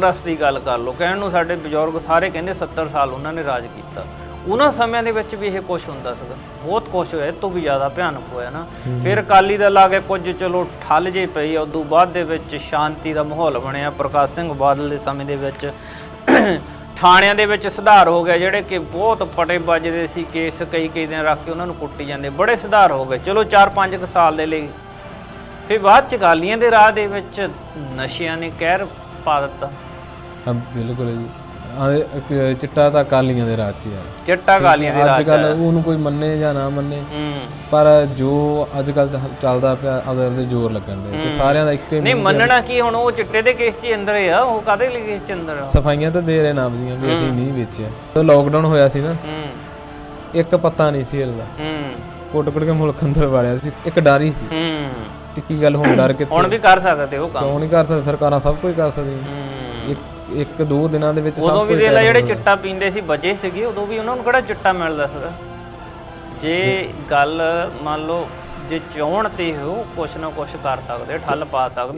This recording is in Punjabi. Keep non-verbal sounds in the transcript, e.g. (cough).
ਕਾਂਗਰਸ ਦੀ ਗੱਲ ਕਰ ਲਓ ਕਹਿਣ ਨੂੰ ਸਾਡੇ ਬਜ਼ੁਰਗ ਸਾਰੇ ਕਹਿੰਦੇ 70 ਸਾਲ ਉਹਨਾਂ ਨੇ ਰਾਜ ਕੀਤਾ। ਉਹਨਾਂ ਸਮਿਆਂ ਦੇ ਵਿੱਚ ਵੀ ਇਹ ਕੁਝ ਹੁੰਦਾ ਸੀਗਾ। ਬਹੁਤ ਕੁਝ ਹੋਇਆ ਤੋਂ ਵੀ ਜ਼ਿਆਦਾ ਭਿਆਨਕ ਹੋਇਆ ਨਾ। ਫਿਰ ਅਕਾਲੀ ਦਲ ਆ ਕੇ ਕੁਝ ਚਲੋ ਠੱਲ ਜੇ ਪਈ ਉਸ ਤੋਂ ਬਾਅਦ ਦੇ ਵਿੱਚ ਸ਼ਾਂਤੀ ਦਾ ਮਾਹੌਲ ਬਣਿਆ। ਪ੍ਰਕਾਸ਼ ਸਿੰਘ ਬਾਦਲ ਦੇ ਸਮੇਂ ਦੇ ਵਿੱਚ (coughs) ਥਾਣਿਆਂ ਦੇ ਵਿੱਚ ਸੁਧਾਰ ਹੋ ਗਿਆ ਜਿਹੜੇ ਕਿ ਬਹੁਤ ਪਟੇ ਵੱਜਦੇ ਸੀ ਕੇਸ ਕਈ ਕਈ ਦਿਨ ਰੱਖ ਕੇ ਉਹਨਾਂ ਨੂੰ ਕੁੱਟੀ ਜਾਂਦੇ। ਬੜੇ ਸੁਧਾਰ ਹੋ ਗਏ। ਚਲੋ 4-5 ਸਾਲ ਦੇ ਲਈ। ਫਿਰ ਬਾਅਦ ਚ ਗਾਲੀਆਂ ਦੇ ਰਾਹ ਦੇ ਵਿੱਚ ਨਸ਼ਿਆਂ ਨੇ ਕਹਿਰ ਪਾ ਦਿੱਤਾ। ਹਾਂ ਬਿਲਕੁਲ ਜੀ। ਆ ਇਹ ਚਿੱਟਾ ਤਾਂ ਕਾਲੀਆਂ ਦੇ ਰਾਤ 'ਚ ਹੀ ਆ। ਚਿੱਟਾ ਗਾਲੀਆਂ ਦੇ ਰਾਹ ਅੱਜ ਕੱਲ ਉਹਨੂੰ ਕੋਈ ਮੰਨੇ ਜਾਂ ਨਾ ਮੰਨੇ ਹੂੰ। ਪਰ ਜੋ ਅੱਜ ਕੱਲ ਚੱਲਦਾ ਪਿਆ ਆਪਦੇ ਆਪਦੇ ਜ਼ੋਰ ਲੱਗਣ ਦੇ ਤੇ ਸਾਰਿਆਂ ਦਾ ਇੱਕੋ ਹੀ ਨਹੀਂ ਮੰਨਣਾ ਕੀ ਹੁਣ ਉਹ ਚਿੱਟੇ ਦੇ ਕੇਸ 'ਚ ਹੀ ਅੰਦਰ ਹੀ ਆ ਉਹ ਕਾਦੇ ਲਈ ਕੇਸ 'ਚ ਅੰਦਰ ਆ? ਸਫਾਈਆਂ ਤਾਂ ਦੇ ਰਹੇ ਨਾਮ ਦੀਆਂ ਵੀ ਅਸੀਂ ਨਹੀਂ ਵੇਚਿਆ। ਤੇ ਲੋਕਡਾਊਨ ਹੋਇਆ ਸੀ ਨਾ ਹੂੰ। ਇੱਕ ਪੱਤਾ ਨਹੀਂ ਸੀ ਹਿਲਦਾ। ਹੂੰ। ਕੁੱਟ ਕੁੱਟ ਕੇ ਮੁਲਕ ਅੰਦਰ ਵਾੜਿਆ ਸੀ ਇੱਕ ਡਰ ਹੀ ਸੀ। ਹੂੰ। ਤੇ ਕੀ ਗੱਲ ਹੁਣ ਡਰ ਕਿੱਥੇ ਹੁਣ ਵੀ ਕਰ ਸਕਦੇ ਉਹ ਕੰਮ। ਕਿਉਂ ਨਹੀਂ ਕਰ ਸਕਦੇ ਸਰਕਾਰਾਂ ਸਭ ਕੁਝ ਕਰ ਸਕਦੀਆਂ। ਹੂੰ। ਇੱਕ ਇੱਕ ਦੋ ਦਿਨਾਂ ਦੇ ਵਿੱਚ ਉਦੋਂ ਸਭ ਵੀ ਕੁਝ ਜਿਹੜੇ ਚਿੱਟਾ ਪੀਂਦੇ ਸੀ ਬਚੇ ਸੀਗੇ ਉਦੋਂ ਵੀ ਉਹਨਾਂ ਨੂੰ ਕਿਹੜਾ ਚਿੱਟਾ ਮਿਲਦਾ ਸੀਗਾ ਜੇ ਗੱਲ ਮੰਨ ਲਓ ਜੇ ਚਾਹਣ ਤੇ ਉਹ ਕੁਛ ਨਾ ਕੁਛ ਕਰ ਸਕਦੇ ਠੱਲ ਪਾ ਸਕਦੇ